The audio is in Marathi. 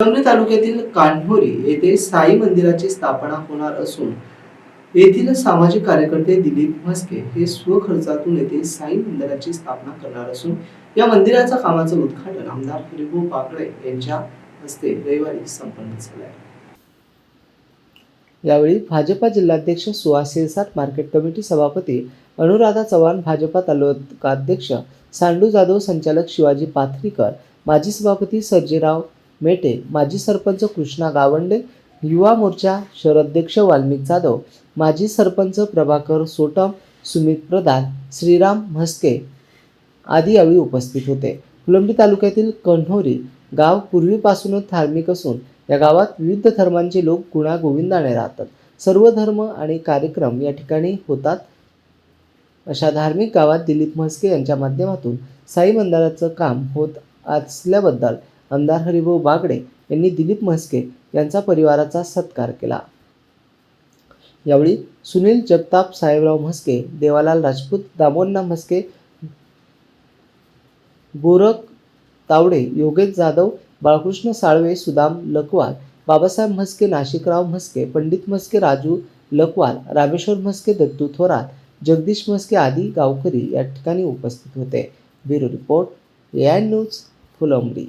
कळमणी तालुक्यातील कान्होरी येथे साई मंदिराची स्थापना होणार असून येथील सामाजिक कार्यकर्ते दिलीप म्हस्के हे स्वखर्चातून येथे साई मंदिराची स्थापना करणार असून या मंदिराच्या कामाचं उद्घाटन आमदार हरिभाऊ पाकडे यांच्या हस्ते रविवारी संपन्न झालं आहे. यावेळी भाजपा जिल्हाध्यक्ष सुहास सिरसाट मार्केट कमिटी सभापती अनुराधा चव्हाण भाजपा तालुकाध्यक्ष सांडू जाधव संचालक शिवाजी पाथरीकर माजी सभापती सर्जेराव मेटे माजी सरपंच कृष्णा गावंडे युवा मोर्चा शहराध्यक्ष वाल्मिक जाधव माजी सरपंच प्रभाकर सोटम सुमित प्रधान श्रीराम म्हस्के आदी यावेळी उपस्थित होते. फुलंबी तालुक्यातील कन्होरी गाव पूर्वीपासूनच धार्मिक असून या गावात विविध धर्मांचे लोक गुणागोविंदाने राहतात. सर्व धर्म आणि कार्यक्रम या ठिकाणी होतात. अशा धार्मिक गावात दिलीप म्हस्के यांच्या माध्यमातून साई मंदिराचं काम होत असल्याबद्दल आमदार हरिभाऊ बागडे यांनी दिलीप म्हस्के यांचा परिवाराचा सत्कार केला. यावेळी सुनील जगताप साहेबराव म्हस्के देवालाल राजपूत दामोन्ना म्हस्के गोरख तावडे योगेश जाधव बाळकृष्ण साळवे सुदाम लकवाल बाबासाहेब म्हस्के नाशिकराव म्हस्के पंडित म्हस्के राजू लकवाल रामेश्वर म्हस्के दत्तू थोरात जगदीश म्हस्के आदी गावकरी या ठिकाणी उपस्थित होते. Bureau report A news Phulambri.